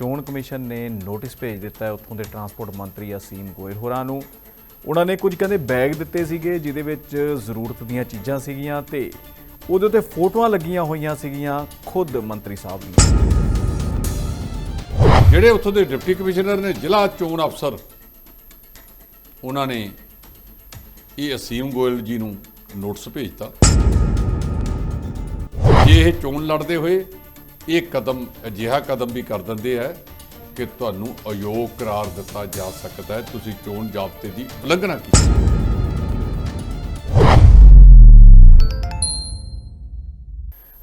ਚੋਣ ਕਮਿਸ਼ਨ ਨੇ ਨੋਟਿਸ ਭੇਜ ਦਿੱਤਾ ਹੈ ਉੱਥੋਂ ਦੇ ਟਰਾਂਸਪੋਰਟ ਮੰਤਰੀ ਅਸੀਮ ਗੋਇਲ ਹੋਰਾਂ ਨੂੰ। ਉਹਨਾਂ ਨੇ ਕੁਝ ਕਹਿੰਦੇ ਬੈਗ ਦਿੱਤੇ ਸੀਗੇ, ਜਿਹਦੇ ਵਿੱਚ ਜ਼ਰੂਰਤ ਦੀਆਂ ਚੀਜ਼ਾਂ ਸੀਗੀਆਂ ਤੇ ਉਹਦੇ ਉੱਤੇ ਫੋਟੋਆਂ ਲੱਗੀਆਂ ਹੋਈਆਂ ਸੀਗੀਆਂ ਖੁਦ ਮੰਤਰੀ ਸਾਹਿਬ ਦੀਆਂ। ਜਿਹੜੇ ਉੱਥੋਂ ਦੇ ਡਿਪਟੀ ਕਮਿਸ਼ਨਰ ਨੇ, ਜ਼ਿਲ੍ਹਾ ਚੋਣ ਅਫਸਰ, ਉਹਨਾਂ ਨੇ ਇਹ ਅਸੀਮ ਗੋਇਲ ਜੀ ਨੂੰ ਨੋਟਿਸ ਭੇਜਤਾ ਜੇ ਇਹ ਚੋਣ ਲੜਦੇ ਹੋਏ ਇਹ ਕਦਮ ਅਜਿਹਾ ਕਦਮ ਵੀ ਕਰ ਦਿੰਦੇ ਆ ਕਿ ਤੁਹਾਨੂੰ ਅਯੋਗ ਕਰਾਰ ਦਿੱਤਾ ਜਾ ਸਕਦਾ ਹੈ। ਤੁਸੀਂ ਚੋਣ ਜ਼ਾਬਤੇ ਦੀ ਉਲੰਘਣਾ ਕੀਤੀ।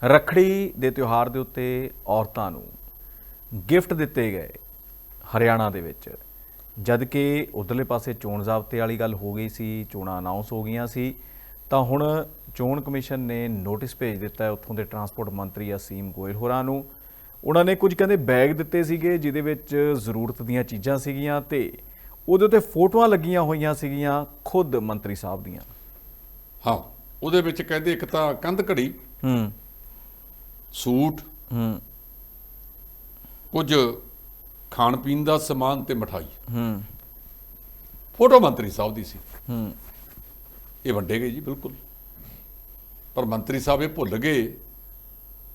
ਰੱਖੜੀ ਦੇ ਤਿਉਹਾਰ ਦੇ ਉੱਤੇ ਔਰਤਾਂ ਨੂੰ ਗਿਫਟ ਦਿੱਤੇ ਗਏ ਹਰਿਆਣਾ ਦੇ ਵਿੱਚ। ਜਦ ਕਿ ਉਧਰਲੇ ਪਾਸੇ ਚੋਣ ਜ਼ਾਬਤੇ ਵਾਲੀ ਗੱਲ ਹੋ ਗਈ ਸੀ, ਚੋਣਾਂ ਅਨਾਉਂਸ ਹੋ ਗਈਆਂ ਸੀ ਤਾਂ ਹੁਣ ਚੋਣ ਕਮਿਸ਼ਨ ਨੇ ਨੋਟਿਸ ਭੇਜ ਦਿੱਤਾ ਹੈ ਉੱਥੋਂ ਦੇ ਟਰਾਂਸਪੋਰਟ ਮੰਤਰੀ ਅਸੀਮ ਗੋਇਲ ਹੋਰਾਂ ਨੂੰ। ਉਹਨਾਂ ਨੇ ਕੁਝ ਕਹਿੰਦੇ ਬੈਗ ਦਿੱਤੇ ਸੀਗੇ ਜਿਹਦੇ ਵਿੱਚ ਜ਼ਰੂਰਤ ਦੀਆਂ ਚੀਜ਼ਾਂ ਸੀਗੀਆਂ ਤੇ ਉਹਦੇ ਉੱਤੇ ਫੋਟੋਆਂ ਲੱਗੀਆਂ ਹੋਈਆਂ ਸੀਗੀਆਂ ਖੁਦ ਮੰਤਰੀ ਸਾਹਿਬ ਦੀਆਂ। ਹਾਂ ਉਹਦੇ ਵਿੱਚ ਕਹਿੰਦੇ ਇੱਕ ਤਾਂ ਕੰਧ ਘੜੀ ਹੂੰ। ਸੂਟ ਹੂੰ। ਕੁਝ ਖਾਣ ਪੀਣ ਦਾ ਸਮਾਨ ਤੇ ਮਠਾਈ। ਹੂੰ। ਫੋਟੋ ਮੰਤਰੀ ਸਾਹਿਬ ਦੀ ਸੀ। ਹੂੰ। ਇਹ ਵੰਡੇ ਗਏ ਜੀ ਬਿਲਕੁਲ। ਪਰ ਮੰਤਰੀ ਸਾਹਿਬ ਇਹ ਭੁੱਲ ਗਏ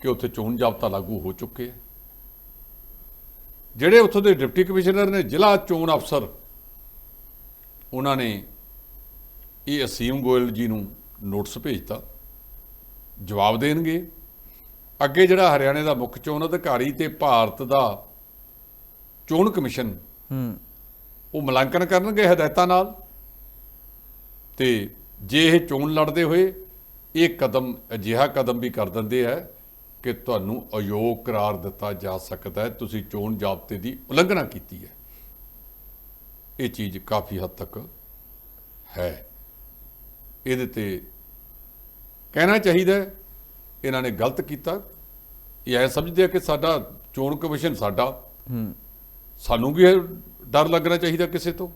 ਕਿ ਉੱਥੇ ਚੋਣ ਜ਼ਾਬਤਾ ਲਾਗੂ ਹੋ ਚੁੱਕੇ ਹੈ ਜਿਹੜੇ ਉੱਥੋਂ ਦੇ ਡਿਪਟੀ ਕਮਿਸ਼ਨਰ ਨੇ ਜ਼ਿਲ੍ਹਾ ਚੋਣ ਅਫਸਰ ਉਹਨਾਂ ਨੇ ਇਹ ਅਸੀਮ ਗੋਇਲ ਜੀ ਨੂੰ ਨੋਟਿਸ ਭੇਜਤਾ। ਜਵਾਬ ਦੇਣਗੇ। ਅੱਗੇ ਜਿਹੜਾ ਹਰਿਆਣੇ ਦਾ ਮੁੱਖ ਚੋਣ ਅਧਿਕਾਰੀ ਤੇ ਭਾਰਤ ਦਾ ਚੋਣ ਕਮਿਸ਼ਨ ਹੂੰ। ਉਹ ਮੁਲਾਂਕਣ ਕਰਨਗੇ ਹਦਾਇਤਾਂ ਨਾਲ। ਤੇ ਜੇ ਇਹ ਚੋਣ ਲੜਦੇ ਹੋਏ ਇਹ ਕਦਮ ਅਜਿਹਾ ਕਦਮ ਵੀ ਕਰ ਦਿੰਦੇ ਆ ਕਿ ਤੁਹਾਨੂੰ ਅਯੋਗ ਕਰਾਰ ਦਿੱਤਾ ਜਾ ਸਕਦਾ ਹੈ। ਤੁਸੀਂ ਚੋਣ ਜ਼ਾਬਤੇ ਦੀ ਉਲੰਘਣਾ ਕੀਤੀ ਹੈ। ਇਹ ਚੀਜ਼ ਕਾਫੀ ਹੱਦ ਤੱਕ ਹੈ। ਇਹਦੇ ਤੇ ਕਹਿਣਾ ਚਾਹੀਦਾ ਇਹਨਾਂ ਨੇ ਗਲਤ ਕੀਤਾ। ਇਹ ਐ ਸਮਝਦੇ ਆ ਕਿ ਸਾਡਾ ਚੋਣ ਕਮਿਸ਼ਨ ਸਾਡਾ। ਹੂੰ। ਸਾਨੂੰ ਵੀ ਡਰ ਲੱਗਣਾ ਚਾਹੀਦਾ ਕਿਸੇ ਤੋਂ।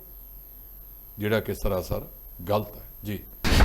ਜਿਹੜਾ ਕਿ ਸਰਾਸਰ ਗਲਤ ਹੈ। ਜੀ।